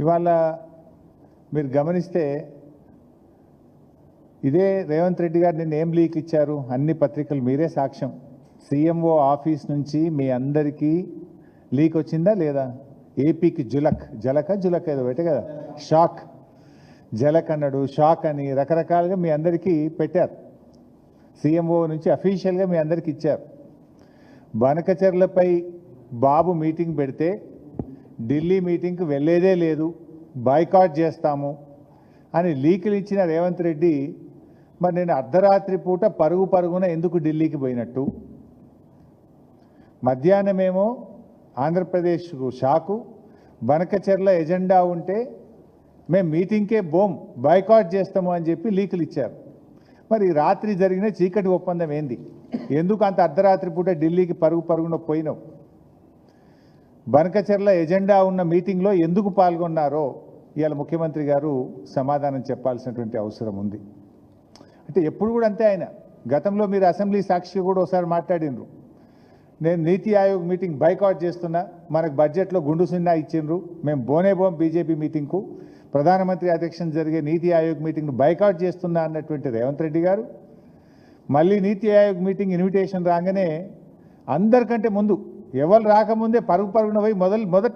ఇవాళ మీరు గమనిస్తే ఇదే రేవంత్ రెడ్డి గారు నిన్న ఏం లీక్ ఇచ్చారు? అన్ని పత్రికలు మీరే సాక్ష్యం. సీఎంఓ ఆఫీస్ నుంచి మీ అందరికీ లీక్ వచ్చిందా లేదా? ఏపీకి జులక్. జలక జులక్ ఏదో పెట్టే కదా. షాక్. జలక్ అన్నాడు షాక్ అని రకరకాలుగా మీ అందరికీ పెట్టారు. సీఎంఓ నుంచి అఫీషియల్గా మీ అందరికీ ఇచ్చారు. బనకచర్లపై బాబు మీటింగ్ పెడితే ఢిల్లీ మీటింగ్కి వెళ్ళేదే లేదు బాయ్కాట్ చేస్తాము అని లీకులు ఇచ్చిన రేవంత్ రెడ్డి మరి నేను అర్ధరాత్రి పూట పరుగు పరుగున ఎందుకు ఢిల్లీకి పోయినట్టు? మధ్యాహ్నమేమో ఆంధ్రప్రదేశ్కు షాకు బనకచెర్ల ఎజెండా ఉంటే మేము మీటింగ్కే బోమ్ బాయ్కాట్ చేస్తాము అని చెప్పి లీకులు ఇచ్చారు. మరి రాత్రి జరిగిన చీకటి ఒప్పందం ఏంది? ఎందుకు అంత అర్ధరాత్రి పూట ఢిల్లీకి పరుగు పరుగున పోయినావు? బనకచెర్ల ఎజెండా ఉన్న మీటింగ్లో ఎందుకు పాల్గొన్నారో ఇవాళ ముఖ్యమంత్రి గారు సమాధానం చెప్పాల్సినటువంటి అవసరం ఉంది. అంటే ఎప్పుడు కూడా అంతే ఆయన. గతంలో మీరు అసెంబ్లీ సాక్షి కూడా ఒకసారి మాట్లాడినరు. నేను నీతి ఆయోగ్ మీటింగ్ బైకాట్ చేస్తున్నా మనకు బడ్జెట్లో గుండు సున్నా ఇచ్చిండ్రు. మేము బోనే బోం బీజేపీ మీటింగ్కు. ప్రధానమంత్రి అధ్యక్షన జరిగే నీతి ఆయోగ్ మీటింగ్ను బైకాట్ చేస్తున్నా అన్నటువంటి రేవంత్ రెడ్డి గారు. మళ్ళీ నీతి ఆయోగ్ మీటింగ్ ఇన్విటేషన్ రాగానే అందరికంటే ముందు ఎవరు రాకముందే పరుగు పరుగున పోయి మొదలు మొదట